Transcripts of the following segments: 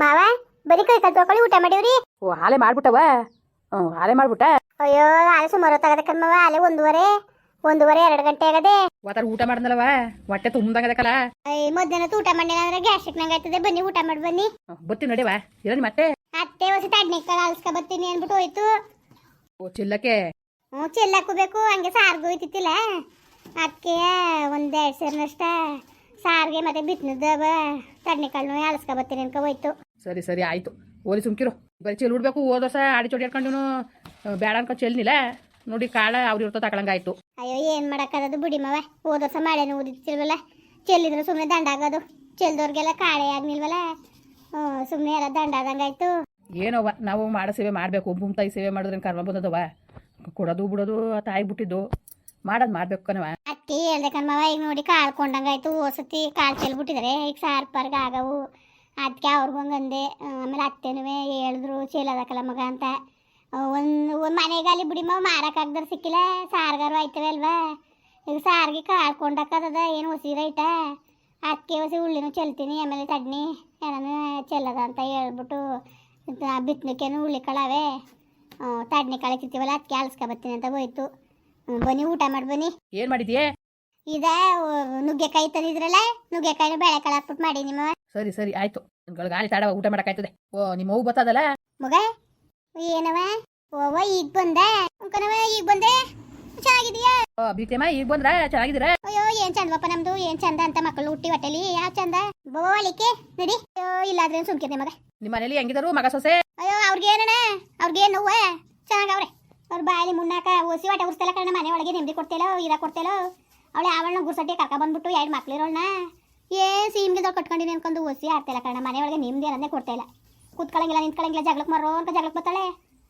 ಮಾವ ಬರೀ ಕೈ ಕಾಲು ತೊಳ್ಕೊಳ್ಳಿ ಊಟ ಮಾಡಿವ್ರಿ? ಓ ಹಾಲೆ ಮಾಡ್ಬಿಟ್ಟವ? ಹ್ಞೂ ಹಾಲೆ ಮಾಡ್ಬಿಟ್ಟ? ಅಯ್ಯೋ ಹಾಲೆ ಸುಮಾರು ಹೊತ್ತಾಗದೆ ಮಾವ ಆಲೆ ಒಂದೂವರೆ ಒಂದೂವರೆ ಎರಡು ಗಂಟೆ ಆಗದೆ. ಅವತ್ತಾರ ಊಟ ಮಾಡ್ದಲ್ಲವ ಹೊಟ್ಟೆ ತುಂಬ್ದಂಗದಕ್ಕಲ್ಲ? ಅಯ್ಯ ಮಧ್ಯಾಹ್ನ ಊಟ ಮಾಡಿದ್ರೆ ಅಂದ್ರೆ ಗ್ಯಾಸ್ಟ್ರಿಕ್ ನಂಗೆ ಆಯ್ತದೆ ಬನ್ನಿ ಊಟ ಮಾಡಿ ಬನ್ನಿ. ಬತ್ತಿ ನಡಿವ ಇರೋದು ಮತ್ತೆ ಅತ್ತೆ? ಹೊಸ ತಡ್ನಿಕಾಳ ಅಲ್ಸ್ಕ ಬರ್ತೀನಿ ಅಂದ್ಬಿಟ್ಟು ಹೋಯ್ತು. ಓ ಚಿಲ್ಲಕ್ಕೆ? ಹ್ಞೂ ಚೆಲ್ಲಾಕಬೇಕು ಹಂಗೆ ಸಾರ್ಗೂ ಹೋಯ್ತಿತ್ತಿಲ್ಲ. ಅದಕ್ಕೆ ಒಂದೆರಡು ಸೇರಿನಷ್ಟ. ಸಾರಿಗೆ ಮತ್ತೆ ಬಿತ್ತನದ ತಡ್ನಿಕಾಳನ್ನು ಅಲ್ಸ್ಕೊ ಬರ್ತೀನಿ ಅನ್ಕೊ ಹೋಯ್ತು. ಸರಿ ಸರಿ ಆಯ್ತು. ಓಲಿ ಸುಮ್ಕಿರು. ಬರೀ ಚೆಲ್ ಉಡ್ಬೇಕು ಹೋದ ವರ್ಷ ಆಡಿ ಚೋಟಿ ಹಿಡ್ಕೊಂಡು ಬೇಡ ಅನ್ಕೊಂಡು ಚೆಲ್ನಿಲ್ಲ. ನೋಡಿ ಕಾಳ ಅವ್ರು ಇರ್ತೋ ತಗೊಳಂಗಾಯ್ತು ಅಯ್ಯೋ ಏನು ಮಾಡೋಕ್ಕಾಗದು ಬಿಡಿ ಮವ. ಹೋದ ವರ್ಷ ಮಳೆನೂ ಊದಿತ್ತಿಲ್ವಲ್ಲ ಚೆಲ್ಲಿದ್ರೆ ಸುಮ್ಮನೆ ದಂಡ ಆಗೋದು ಚೆಲ್ದವ್ರಿಗೆಲ್ಲ ಕಾಳೆ ಆಗ್ನಿಲ್ವಲ್ಲ. ಹ್ಞೂ ಸುಮ್ಮನೆ ಎಲ್ಲ ದಂಡ ಆದಂಗಾಯ್ತು ಏನೋವ ನಾವು ಮಾಡೋ ಸೇವೆ ಮಾಡಬೇಕು. ಭೂಮಿ ತಾಯಿ ಸೇವೆ ಮಾಡಿದ್ರೆ ಕರ್ಮ ಬಂದದವ. ಕೊಡೋದು ಬಿಡೋದು ತಾಯಿ ಬಿಟ್ಟಿದ್ದು. ಮಾಡೋದು ಮಾಡ್ಬೇಕು ಅತ್ತಿ ಹೇಳ್ದೆ ಈಗ ನೋಡಿ ಕಾಳು ಕೊಂಡಂಗಾಯ್ತು ಓಸತಿ ಕಾಳು ಚೆಲ್ಬಿಟ್ಟಿದ್ದಾರೆ ಈಗ ಸಾರ್ ಪಾರ್ಗ ಆಗವು. ಅದಕ್ಕೆ ಅವ್ರಿಗೂ ಹಂಗಂದೆ ಆಮೇಲೆ ಅತ್ತೆನೂ ಹೇಳಿದ್ರು ಚೆಲ್ಲದಕ್ಕಲ್ಲ ಮಗ ಅಂತ. ಒಂದು ಒಂದು ಮನೆಗಾಲಿ ಬಿಡಿಮ ಮಾವ ಮಾರಕ್ಕಾಗ್ದಾರ ಸಿಕ್ಕಿಲ್ಲ, ಸಾರ್ಗಾರು ಆಯ್ತವೆ ಅಲ್ವಾ. ಈಗ ಸಾರ್ಗೆ ಕಾಳು ಕೊಂಡಕ್ಕದ ಏನು ಹೊಸಿರೈಟ ಅದಕ್ಕೆ ಹೊಸಿ ಉಳ್ಳಿನೂ ಚೆಲ್ತೀನಿ, ಆಮೇಲೆ ತಡ್ನಿ ಏನಾನು ಚೆಲ್ಲದ ಅಂತ ಹೇಳ್ಬಿಟ್ಟು ಬಿತ್ತನಕ್ಕೇನು ಉಳ್ಳಿ ಕಳವೆ. ತಡ್ನಿ ಕಳಿತಿರ್ತೀವಲ್ಲ ಅದಕ್ಕೆ ಅಲ್ಸ್ಕೊ ಬರ್ತೀನಿ ಅಂತ ಹೋಯ್ತು. ಬನ್ನಿ ಊಟ ಮಾಡಿ ಬನ್ನಿ. ಏನ್ ಮಾಡಿದ್ಯೇ? ಇದ ನುಗ್ಗೆಕಾಯಿ ತಂದಿದ್ರಲ್ಲ ನುಗ್ಗೆಕಾಯಿನ ಬೇಳೆಕಾಳು ಹಾಕ್ಬಿಟ್ಟು ಮಾಡಿ ನಿಮ್ಮ. ಸರಿ ಸರಿ ಆಯ್ತು. ಗಾಳಿ ತಾಡವ ಊಟ ಮಾಡಕಾಯ್ತದೆ ಓ ನಿಮ್ಮ ಹೂ ಬರ್ತದಲ್ಲ ಮಗ ಏನವ? ಓವ ಈಗ ಬಂದೆ? ಅಂಕನವ ಈಗ ಬಂದೆ? ಚೆನ್ನಾಗಿದೀಯಾ ಓ ಬೀತೇಮ್ಮ ಈಗ ಬಂದ್ರ? ಚೆನ್ನಾಗಿದ್ದೀರಾ? ಅಯ್ಯೋ ಏನ್ ಚಂದವಪ್ಪ ನಮ್ದು ಏನ್ ಚಂದ ಅಂತ ಮಕ್ಕಳು ಹುಟ್ಟಿ ಹೊಟ್ಟೆಲಿ ಯಾವ ಚಂದ? ಬೋಳಿಕೆ ನಡಿ. ಅಯ್ಯೋ ಇಲ್ಲಾದ್ರೆ ಸುಮ್ಕೆ ಮಗ. ನಿಮ್ಮ ಮನೇಲಿ ಹೆಂಗಿದಾರು ಮಗ ಸೊಸೆ? ಅಯ್ಯೋ ಅವ್ರಿಗೆ ಏನಣ್ಣ? ಅವ್ರಿಗೆ ನೋವ? ಚೆನ್ನಾಗವ್ರೆ ಅವ್ರ ಬಾಯಲ್ಲಿ ಮುನ್ನಾಕ ಓಸಿ ಹೊಟ್ಟೆ ಉರ್ಸ್ತಲ್ಲ ಕಣ ಮನೆ ಒಳಗೆ ನೆಮ್ಮದಿ ಕೊಡ್ತೇಲೋ ಇರ ಕೊಡ್ತೇಲೋ ಅವಳೆ ಆವಣ್ಣ ಗುರ್ಸಟ್ಟಿ ಕರ್ಕ ಬಂದ್ಬಿಟ್ಟು ಎರಡು ಮಕ್ಳು ಏ ಸೀಮ್ಗೆ ದೊಡ್ಡ ಕಟ್ಕೊಂಡಿನಿ ಅನ್ಕೊಂಡು ಓಸಿ ಆಡ್ತಿಲ್ಲ ಕಣ ಮನೆ ಒಳಗೆ ನೆಮ್ಮದಿ ಅನ್ನೋದೇ ಕೊಡ್ತಾಯಿಲ್ಲ ಕೂತ್ಕೊಳ್ಳಂಗಿಲ್ಲ ನಿಂತ್ಕೊಳ್ಳಂಗಿಲ್ಲ ಜಗಳಕ್ಕೆ ಮರೋ ಅಂತ ಜಗಳಕ್ಕೆ ಬರ್ತಾಳೆ.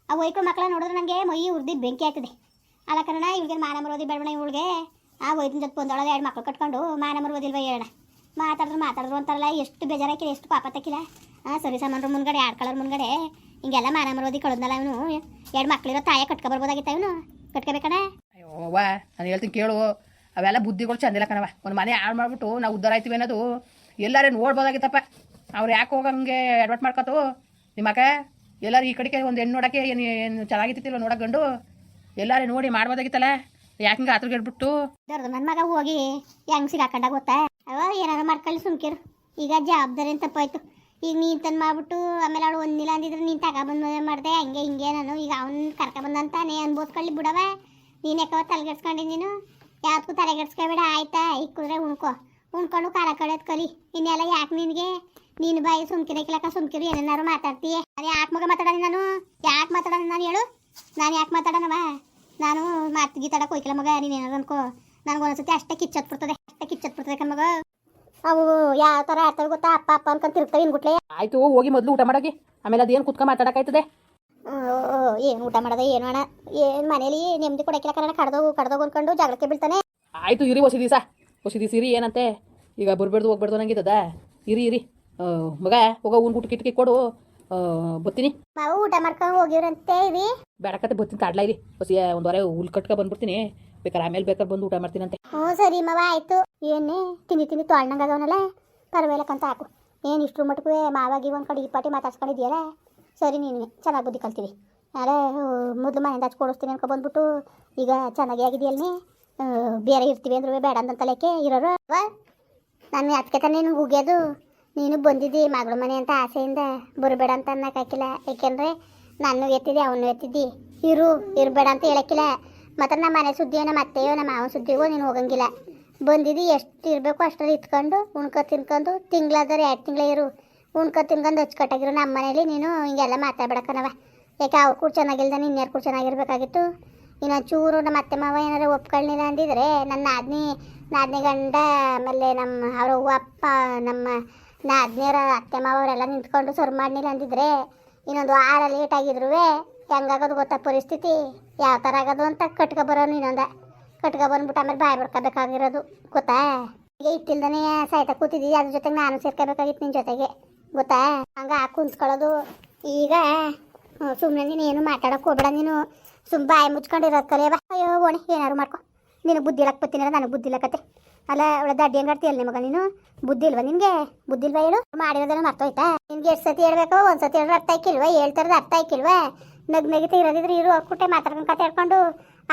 ಆ ಒಯ್ಕೊ ಮಕ್ಕಳ ನೋಡಿದ್ರೆ ನನಗೆ ಮೈ ಉರ್ದಿ ಬೆಂಕಿ ಆಯ್ತದೆ. ಅಲ್ಲ ಕಣ ಇವ್ರಿಗೆ ಮಾನ ಮರೋದಿ ಬೇಡಣ ಇವಳಿಗೆ. ಆ ಒಯ್ದಿನ ಜೊತೆ ಬಂದೊಳಗೆ ಎರಡು ಮಕ್ಳು ಕಟ್ಕೊಂಡು ಮಾನ ಮರೋದಿಲ್ವ ಹೇಳೋಣ ಮಾತಾಡಿದ್ರು ಮಾತಾಡಿದ್ರು ಅಂತಾರಲ್ಲ, ಎಷ್ಟು ಬೇಜಾರಾಕಿಲ್ಲ ಎಷ್ಟು ಪಾಪ ತಕ್ಕಿಲ್ಲ ಹಾಂ ಸರಿ ಸಾಮಾನ್ರು ಎರಡು ಕಲರ್ ಮುನ್ಗಡೆ ಹಿಂಗೆಲ್ಲ ಮಾನ ಮರೋದಿ ಕಳೆದಲ್ಲ ಇವನು. ಎರಡು ಮಕ್ಳಿರೋ ತಾಯ ಕಟ್ಕೊ ಬರ್ಬೋದಾಗಿತ್ತ ಇವನು ಅಯ್ಯೋ ವಾ ನಾನು ಹೇಳ್ತೀನಿ ಕೇಳು. ಅವೆಲ್ಲ ಬುದ್ಧಿಗಳು ಚಂದಿಲ್ಲ ಕಣವ ಒಂದು ಮನೆ ಹಾಳು ಮಾಡ್ಬಿಟ್ಟು ನಾವು ಉದ್ದಾರ ಆಯ್ತೀವಿ ಅನ್ನೋದು ಎಲ್ಲರೇ ನೋಡ್ಬೋದಾಗಿತ್ತಪ್ಪ. ಅವ್ರು ಯಾಕೆ ಹೋಗಂಗೆ ಅಡ್ವರ್ಟ್ ಮಾಡ್ಕೊತು? ನಿಮ್ಮ ಅಕ್ಕ, ಎಲ್ಲರೂ ಈ ಕಡೆಗೆ ಒಂದು ಹೆಣ್ಣು ನೋಡೋಕ್ಕೆ ಏನು ಏನು ಚೆನ್ನಾಗಿತ್ತಿಲ್ಲ ನೋಡಕ್ಕೆ ಗಂಡು? ಎಲ್ಲರೇ ನೋಡಿ ಮಾಡ್ಬೋದಾಗಿತ್ತಲ್ಲ. ಯಾಕೆ ಹಿಂಗೆ ಆತ್ರ ಗೆಡ್ಬಿಟ್ಟು ದೊಡ್ಡದು ನನ್ನ ಮಗ ಹೋಗಿ ಹೆಂಗ್ ಸಿಗಾಕಂಡ ಗೊತ್ತಾ? ಅವ ಏನಾರ ಮಾಡ್ಕೊಳ್ಳಿ ಸುಮ್ಕಿರು. ಈಗ ಜವಾಬ್ದಾರಿ ಅಂತ ತಪ್ಪಾಯ್ತು ಈಗ ನೀನ್ ತಂದು ಮಾಡ್ಬಿಟ್ಟು ಆಮೇಲೆ ಅವಳು ಒಂದಿಲ್ಲ ಅಂದಿದ್ರೆ ನೀನು ತಗೊಬಂದು ಮಾಡ್ದೆ, ಹಂಗೆ ಹಿಂಗೆ ನಾನು. ಈಗ ಅವ್ನು ಕರ್ಕೊಬಂದಂತಾನೆ ಅನ್ಬೋಸ್ಕೊಳ್ಳಿ ಬಿಡವ. ನೀನು ಯಾಕವ ತಲೆಗೆಡ್ಸ್ಕೊಂಡಿ ನೀನು? ಯಾವ್ದಕ್ಕೂ ತಲೆಗೆಡ್ಸ್ಕೊಬೇಡ ಆಯ್ತಾ? ಇಕ್ಕಿದ್ರೆ ಉಣ್ಕೊ. ಉಣ್ಕೊಂಡು ಖಾರ ಕಳೆಯೋದು ಕಲಿ. ಇನ್ನೆಲ್ಲ ಯಾಕೆ ನಿನಗೆ? ನೀನು ಬಾಯಿ ಸುಮ್ಕಿರಕ್ಕಿಲ್ಲಕ್ಕ ಸುಮ್ಕಿರು, ಏನೇನಾರು ಮಾತಾಡ್ತೀಯ? ನಾನು ಯಾಕೆ ಮಗ ಮಾತಾಡೋಣ ನಾನು? ಯಾಕೆ ಮಾತಾಡೋಣ ನಾನು? ಹೇಳು. ನಾನು ಯಾಕೆ ಮಾತಾಡೋಣವ ನಾನು ಮಾತು ಗೀತಾಡಕ್ಕೆ ಹೋಯ್ಕಿಲ್ಲ ಮಗ ನೀನೇನಾದ್ರು ಅನ್ಕೋ. ನನಗೆ ಒಂದ್ಸತಿ ಅಷ್ಟೇ ಕಿಚ್ಚತ್ ಬಿಡ್ತದೆ ಅಷ್ಟೇ ಕಿಚ್ಚತ್ ಬಿಡ್ತದೆ ಕಣ್ ಮಗ. ಅವು ಯಾವ ಥರ ಆಡ್ತವೆ ಗೊತ್ತಾ? ಅಪ್ಪ ಅಪ್ಪ ಅನ್ಕೊಂಡ್ ತಿರ್ತಾವೆ ಇನ್ಗುಟ್ಲೆ ಆಯ್ತು ಹೋಗಿ ಮೊದಲು ಊಟ ಮಾಡೋಗಿ ಆಮೇಲೆ ಅದೇನು ಕುತ್ಕೊಂಡು ಮಾತಾಡೋಕ್ಕಾಯ್ತದೆ ಏನು ಊಟ ಮಾಡೋದ ಏನು ಅಣ್ಣ? ಏನು ಮನೇಲಿ ನೆಮ್ಮದಿ ಕೊಡಕ್ಕಿಲ್ಲ ಕಾರಣ ಕಡ್ದೋಗು ಕಡ್ದೋಗು ಅನ್ಕೊಂಡು ಜಗಳಕ್ಕೆ ಬೀಳ್ತಾನೆ. ಆಯಿತು ಇರಿ ಹೊಸಿ ದಿವಸ. ಹೊಸಿ ದಿವಸ ಇರಿ ಏನಂತೆ? ಈಗ ಬರ್ಬೇಡ್ದು ಹೋಗ್ಬೇಡ್ದು ನಂಗಿದ್ದದ ಇರಿ ಇರಿ. ಮಗ ಹೋಗ ಊನ್ ಗುಟ್ಟು ಕಿಟ್ಕಿ ಕೊಡು. ಬತ್ತೀನಿ ನಾವು ಊಟ ಮಾಡ್ಕೊಂಡು ಹೋಗಿವ್ರಂತೆ ಇವಿ ಬೇಡಕತ್ತೆ ಬತ್ತೀನಿ ಕಾಡ್ಲಾ ಇರಿ. ಹೊಸಿ ಒಂದು ವಾರ ಹುಲ್ ಕಟ್ಕೊ ಬಂದ್ಬಿಡ್ತೀನಿ. ಬೇಕಾದ್ರೆ ಆಮೇಲೆ ಬೇಕಾದ್ರೆ ಬಂದು ಊಟ ಮಾಡ್ತೀನಂತೆ ಹ್ಞೂ ಸರಿ ಮಾವ ಆಯ್ತು. ಏನೇ ತಿನ್ನಿ ತಿನ್ನಿ ತೊಳ್ನಂಗೆ ಅದವನಲ್ಲ? ಪರವಾಗಿಲ್ಲಕ್ಕಂತ ಹಾಕು. ಏನು ಇಷ್ಟ್ರ ಮಟ್ಟಕ್ಕೆ ಮಾವಾಗಿ ಒಂದು ಕಡೆ ಈ ಪಾಟಿ ಮಾತಾಡ್ಸ್ಕೊಂಡಿದ್ಯಲ್ಲ ಸರಿ ನೀನು ಚೆನ್ನಾಗಿ ಬುದ್ಧಿ ಕಲ್ತೀವಿ ಅರೆ ಮೊದಲು ಮನೆಯಿಂದ ಹಚ್ಚಿ ಕೊಡಿಸ್ತೀನಿ ಅನ್ಕೊ ಬಂದ್ಬಿಟ್ಟು. ಈಗ ಚೆನ್ನಾಗಿ ಆಗಿದೆಯಲ್ನೇ? ಬೇರೆ ಇರ್ತೀವಿ ಅಂದ್ರೂ ಬೇಡ ಅಂತಲೇಕೆ ಇರೋರು? ನಾನು ಅದಕ್ಕೆ ತಾನೇ ನೀನು ಹೋಗ್ಯೋದು ನೀನು ಬಂದಿದ್ದಿ ಮಗಳ ಮನೆ ಅಂತ ಆಸೆಯಿಂದ. ಬರಬೇಡ ಅಂತ ಅನ್ನಕ್ಕಾಕಿಲ್ಲ ಯಾಕೆಂದರೆ ನಾನು ಎತ್ತಿದ್ದೆ, ಅವನು ಎತ್ತಿದ್ದಿ. ಇರು, ಇರಬೇಡ ಅಂತ ಹೇಳಕ್ಕಿಲ್ಲ. ಮತ್ತು ನಮ್ಮ ಮನೆ ಸುದ್ದಿಯೋ, ನಮ್ಮ ಅತ್ತೆಯೋ, ನಮ್ಮ ಮಾವನ ಸುದ್ದಿಗೋ ನೀನು ಹೋಗಂಗಿಲ್ಲ. ಬಂದಿದ್ದು ಎಷ್ಟು ಇರಬೇಕು ಅಷ್ಟರಲ್ಲಿ ಇತ್ಕೊಂಡು, ಉಣ್ಕೊ, ತಿನ್ಕೊಂಡು, ತಿಂಗಳಾದ್ರೆ ಎರಡು ತಿಂಗಳ ಇರು. ಉಣ್ಕೊ, ತಿನ್ಕೊಂಡು ಹಚ್ಕಟ್ಟಾಗಿರು ನಮ್ಮ ಮನೇಲಿ ನೀನು ಹಿಂಗೆಲ್ಲ ಮಾತಾಡ್ಬೇಡಕ್ಕನವ ಯಾಕೆ ಅವ್ರ ಕೂಡ ಚೆನ್ನಾಗಿಲ್ದ ನೀನು ಯಾರು ಕೂಡ ಚೆನ್ನಾಗಿರ್ಬೇಕಾಗಿತ್ತು? ಇನ್ನು ಚೂರು ನಮ್ಮ ಅತ್ತೆ ಮಾವ ಏನಾರು ಒಪ್ಕೊಳ್ಳಿಲ್ಲ ಅಂದಿದ್ರೆ ನನ್ನ ನಾದ್ನಿ ನಾದ್ನಿ ಗಂಡ, ಆಮೇಲೆ ನಮ್ಮ ಅವ್ರ ಅಪ್ಪ, ನಮ್ಮ ನಾದ್ನಿಯರ ಅತ್ತೆ ಮಾವರೆಲ್ಲ ನಿಂತ್ಕೊಂಡು ಸರ್ ಮಾಡಲಿಲ್ಲ ಅಂದಿದ್ರೆ ಇನ್ನೊಂದು ವಾರ ಲೇಟ್ ಆಗಿದ್ರು ಹೆಂಗಾಗೋದು ಗೊತ್ತಾ ಪರಿಸ್ಥಿತಿ? ಯಾವ ಥರ ಆಗೋದು ಅಂತ ಕಟ್ಕೊ ಬರೋನು ಇನ್ನೊಂದ. ಕಟ್ಕೊ ಬಂದ್ಬಿಟ್ಟು ಆಮೇಲೆ ಬಾಯಿ ಬಿಡ್ಕೋಬೇಕಾಗಿರೋದು ಗೊತ್ತಾ? ಈಗ ಇಟ್ಟಿಲ್ದನೆ ಸಾಯ್ತಾ ಕೂತಿದ್ದೀವಿ ಅದ್ರ ಜೊತೆಗೆ ನಾನು ಸೇರ್ಕೋಬೇಕಾಗಿತ್ತು ನಿನ್ನ ಜೊತೆಗೆ, ಗೊತ್ತಾ? ಹಂಗೆ ಆ ಕುಂತ್ಕೊಳ್ಳೋದು, ಈಗ ಸುಮ್ಮನೆ ನೀನು ಏನು ಮಾತಾಡೋಕೆ ಹೋಗ್ಬೇಡ ನೀನು. ಸುಮ್ಮ ಬಾಯಿ ಮುಚ್ಕೊಂಡಿರೋದು ಕಲಿಯವ ಅಯ್ಯೋ, ಓಣಿ ಏನಾರು ಮಾಡ್ಕೊ. ನೀನು ಬುದ್ಧಿ ಇಲ್ಲಕ್ಕೆ ನನಗೆ ಬುದ್ಧಿ ಇಲ್ಲಕತ್ತೆ ಅಲ್ಲ ಅವಳ ದಡ್ಡಿ ಹೆಂಗಾಡ್ತೀಯಲ್ಲ ನಿಮಗೆ ನೀನು? ಬುದ್ಧಿ ಇಲ್ವಾ ನಿನಗೆ? ಬುದ್ಧಿ ಇಲ್ವಾ ಹೇಳು? ಮಾಡಿರೋದೆಲ್ಲ ಮರ್ತೋಯ್ತಾ? ನಿನ್ಗೆ ಎಷ್ಟು ಸತಿ ಹೇಳ್ಬೇಕು ಒಂದು ಸತಿ ಹೇಳಿದ್ರೆ ಅರ್ಥ ಆಯ್ಕಿಲ್ವಾ? ಹೇಳ್ತಾರದ ಅರ್ಥ ಆಯ್ಕಿಲ್ವಾ? ನಗ್ ನಗಿತ ಇರೋದಿದ್ರೆ ಇರು ಕುಟ್ಟೆ ಮಾತಾಡ್ಕೊಂಡು ಕತೆ ಹೇಳ್ಕೊಂಡು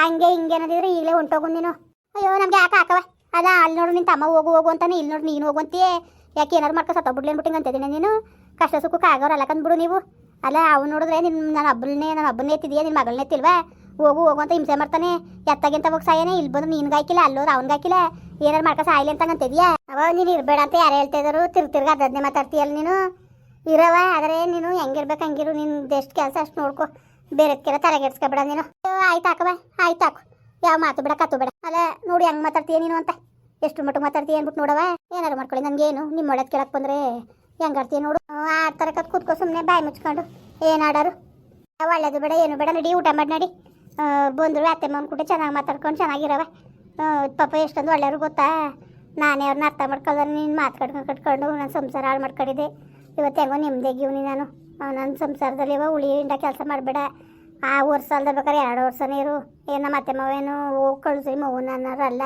ಹಂಗೆ ಹಿಂಗೆ ಅನ್ನೋದಿದ್ರೆ ಈಗಲೇ ಹೊಂಟೋಗು ನೀನು. ಅಯ್ಯೋ, ನಮ್ಗೆ ಯಾಕೆ ಹಾಕವ ಅದ ಅಲ್ಲಿ ನೋಡು ನಿಂತ ತಮ್ಮ ಹೋಗು ಹೋಗು ಅಂತಾನೆ, ಇಲ್ಲಿ ನೋಡಿ ನೀನು ಹೋಗುವಂತೀಯೇ ಯಾಕೆ ಏನಾರು ಮಾಡ್ಕೊ ಸತ್ತೋಗ್ಬಿಡ್ಲಿ ಅಂದ್ಬಿಟ್ಟಿಂಗ್ ಅಂತಿದ್ದೀನಿ ನೀನು? ಕಷ್ಟ ಸುಖಕ್ಕೆ ಆಗೋರು ಅಲ್ಲ ಕಂದ್ಬಿಡು ನೀವು. ಅಲ್ಲ ಅವ್ನು ನೋಡಿದ್ರೆ ನಿನ್ನ ನನ್ನ ಹಬ್ಬನೇ ನನ್ನ ಹಬ್ಬನೇ ಎತ್ತಿದೀಯ? ನಿನ್ನ ಎತ್ತಿಲ್ವಾ? ಹೋಗು ಹೋಗು ಅಂತ ಹಿಂಸೆ ಮಾಡ್ತಾನೆ. ಎತ್ತಾಗಿಂತ ಹೋಗಿ ಸಾಯೇನೆ, ಇಲ್ಲಿ ಬಂದು ನಿನ್ಗೆ ಹಾಕಿಲ್ಲ ಅಲ್ಲೋರು ಅವ್ನಿಗೆ ಹಾಕಿಲ್ಲ. ಏನಾರು ಮಾಡ್ಕೊ ಸಾಯ್ಲಿ ಅಂತ ಅಂತಿದ್ಯಾ ಅವ, ನೀನು ಇರಬೇಡ ಅಂತ ಯಾರು ಹೇಳ್ತಾ ಇದ್ರು? ತಿರ್ಗ ತಿರ್ಗ ಅದನ್ನೇ ಮಾತಾಡ್ತೀಯಲ್ಲ ನೀನು? ಇರವ ಆದರೆ ನೀನು ಹೆಂಗಿರ್ಬೇಕು ಹಂಗಿರು, ನಿನ್ ಎಷ್ಟು ಕೆಲಸ ಅಷ್ಟು ನೋಡ್ಕೊ. ಬೇರೆದ್ಕೆಲ್ಲ ತಲೆಗೆಡ್ಸ್ಕೊಬೇಡ ನೀನು. ಆಯ್ತು ಹಾಕವ ಆಯ್ತು ಹಾಕು. ಯಾವ ಮಾತು ಬೇಡ, ಕತ್ತು ಬೇಡ. ಅಲ್ಲ, ನೋಡಿ ಹೆಂಗ್ ಮಾತಾಡ್ತೀಯ ನೀನು ಅಂತ. ಎಷ್ಟು ಮಟ್ಟು ಮಾತಾಡ್ತೀಯ ಅಂದ್ಬಿಟ್ಟು ನೋಡವ ಏನಾರು ಮಾಡ್ಕೊಳ್ಳಿ ನನಗೇನು ನಿಮ್ಮ ಒಳಗೆ ಬಂದ್ರೆ ಹೆಂಗಾಡ್ತೀಯ ನೋಡು. ಆ ಕತ್ ಕೂತ್ಕೋ ಸುಮ್ಮನೆ ಬಾಯಿ ಮುಚ್ಕೊಂಡು. ಏನು ಆಡೋರು? ಒಳ್ಳೇದು ಬೇಡ, ಏನು ಬೇಡ, ನಡಿ, ಊಟ ಮಾಡಿ, ನಡಿ. ಬಂದ್ರು ಅತ್ತೆ ಮಮ್ಮ ಕೂಡ ಚೆನ್ನಾಗಿ ಮಾತಾಡ್ಕೊಂಡು ಚೆನ್ನಾಗಿರವೆ ಪಾಪ ಎಷ್ಟೊಂದು ಒಳ್ಳೆಯವ್ರು ಗೊತ್ತಾ? ನಾನೇ ಅವ್ರನ್ನ ಅರ್ಥ ಮಾಡ್ಕೊಳ್ದ, ನೀನು ಮಾತಾಡ್ಕೊಂಡು ಕಟ್ಕೊಂಡು ನನ್ನ ಸಂಸಾರ ಹಾಳು ಮಾಡ್ಕೊಂಡಿದ್ದೆ ಇವತ್ತು ಹೆಂಗೋ ನೆಮ್ಮದಿಯಾಗಿವ್ನಿ ನಾನು. ನನ್ನ ಸಂಸಾರದಲ್ಲಿ ಇವ ಉಳಿ ಇಂಡ ಕೆಲಸ ಮಾಡಬೇಡ. ಆ ವರ್ಷ ಅಲ್ದ ಬೇಕಾದ್ರೆ ಎರಡು ವರ್ಷನೇ ಇರು. ಏನು ನಮ್ಮ ಅತ್ತೆ ಮಾವೇನು ಹೋಗಿ ಕಳಿಸಿ ಮಗು ಅನ್ನೋರಲ್ಲ.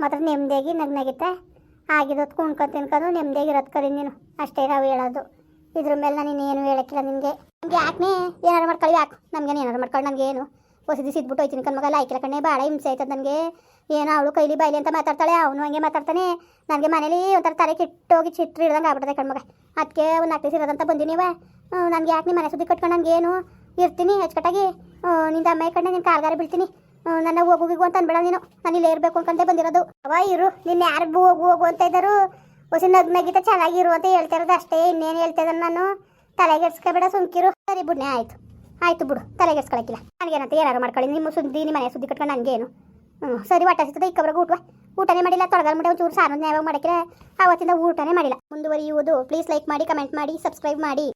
ಮಾತ್ರ ನೆಮ್ಮದಿಯಾಗಿ ನಗ್ ನಗಿತ. ಆಗಿರೋದು ಕುಣ್ಕೊಂಡು ತಿನ್ಕೊಂಡು ನೆಮ್ಮದಿಯಾಗಿರೋದು ಕರಿ ನೀನು. ಅಷ್ಟೇ ನಾವು ಹೇಳೋದು. ಇದ್ರ ಮೇಲೆ ನಾನು ಇನ್ನೇನು ಹೇಳಕ್ಕಿಲ್ಲ ನಿಮಗೆ ನಿಮ್ಗೆ ಯಾಕೆ ಏನಾರು ಮಾಡ್ಕೊಳ್ಳಿ ಯಾಕೆ? ನಮ್ಗೇನು ಏನಾರು ಮಾಡ್ಕೊಂಡು ನನಗೆ ಏನು ಸಿದ್ಬಿಟ್ಟು ಹೋಯ್ತೀನಿ. ಕಣ್ಮಗ ಲಾಯ್ಕಿಲ್ಲ ಕಣ್ಣೆ ಭಾಳ ಹಿಂಸೆ ಆಯ್ತದ ನನಗೆ. ಏನೋ ಅವಳು ಕೈಲಿ ಬಾಯ್ಲಿ ಅಂತ ಮಾತಾಡ್ತಾಳೆ, ಅವನು ಹಂಗೆ ಮಾತಾಡ್ತಾನೆ. ನನಗೆ ಮನೇಲಿ ಒಂಥರ ತಲೆ ಕೆಟ್ಟೋಗಿ ಚಿಟ್ರಿ ಇಡ್ದಂಗೆ ಆಗ್ಬಿಡ್ತದೆ ಕಣ್ಮಗ ಅದಕ್ಕೆ ಒಂದು ನಾಲ್ಕು ಇರೋದಂತ ಬಂದಿನೀವ ನನಗೆ ಯಾಕೆ ನೀ ಮನೆ ಸುದ್ದಿ ಕಟ್ಕೊಂಡು ನನಗೇನು ಇರ್ತೀನಿ ಅಚ್ಚುಕಟ್ಟಾಗಿ. ನಿಂದ ಅಮ್ಮ ಕಣ್ಣೆ ನಿನ್ನ ಕಾಲ್ಗಾರ ಬೀಳ್ತೀನಿ. ನನ್ನ ಹೋಗುಗಿಗು ಅಂತ ಅನ್ಬೇಡ ನೀನು. ನಾನು ಇಲ್ಲಿ ಇರಬೇಕು ಅನ್ಕೊಂಡೆ ಬಂದಿರೋದು. ಅವ ಇರು ನಿನ್ನ ಯಾರು ಹೋಗು ಹೋಗು ಅಂತ ಇದ್ದರು. ಹೊಸ ನಗ್ನಗಿತ ಚೆನ್ನಾಗಿರು ಅಂತ ಹೇಳ್ತಾ ಇರೋದು ಅಷ್ಟೇ, ಇನ್ನೇನು ಹೇಳ್ತಾ ನಾನು. ತಲೆಗೆಡ್ಸ್ಕೊಬೇಡ ಸುಮ್ಕಿರು. ಸರಿ ಬಿಡ್ನೆ, ಆಯ್ತು. ಆಯ್ತು ಬಿಡು ತಲೆಗೆಸ್ಕೊಳಕ್ಕಿಲ್ಲ ನನಗೇನಂತ ಏನಾರು ಮಾಡ್ಕೊಳ್ಳಿ, ನಿಮ್ಮ ಸುದ್ದಿ, ನಿಮ್ಮ ಮನೆ ಸುದ್ದಿ ಕಟ್ಕೊಂಡು ನನಗೇನು. ಹ್ಞೂ ಸರಿ ಹೊಟ್ಟೆ ಇಕ್ಕಬ್ರಿಗೆ ಊಟ ಊಟನೇ ಮಾಡಿಲ್ಲ ತೊಡಗಲ್ ಮುಟ್ಟೆ ಒಂಚೂರು ಸಾರು ಯಾವಾಗ ಮಾಡಕ್ಕೆ ಆವತ್ತಿಂದ ಊಟನೇ ಮಾಡಿಲ್ಲ. ಮುಂದುವರಿಯುವುದು ಪ್ಲೀಸ್ ಲೈಕ್ ಮಾಡಿ ಕಮೆಂಟ್ ಮಾಡಿ ಸಬ್ಸ್ಕ್ರೈಬ್ ಮಾಡಿ.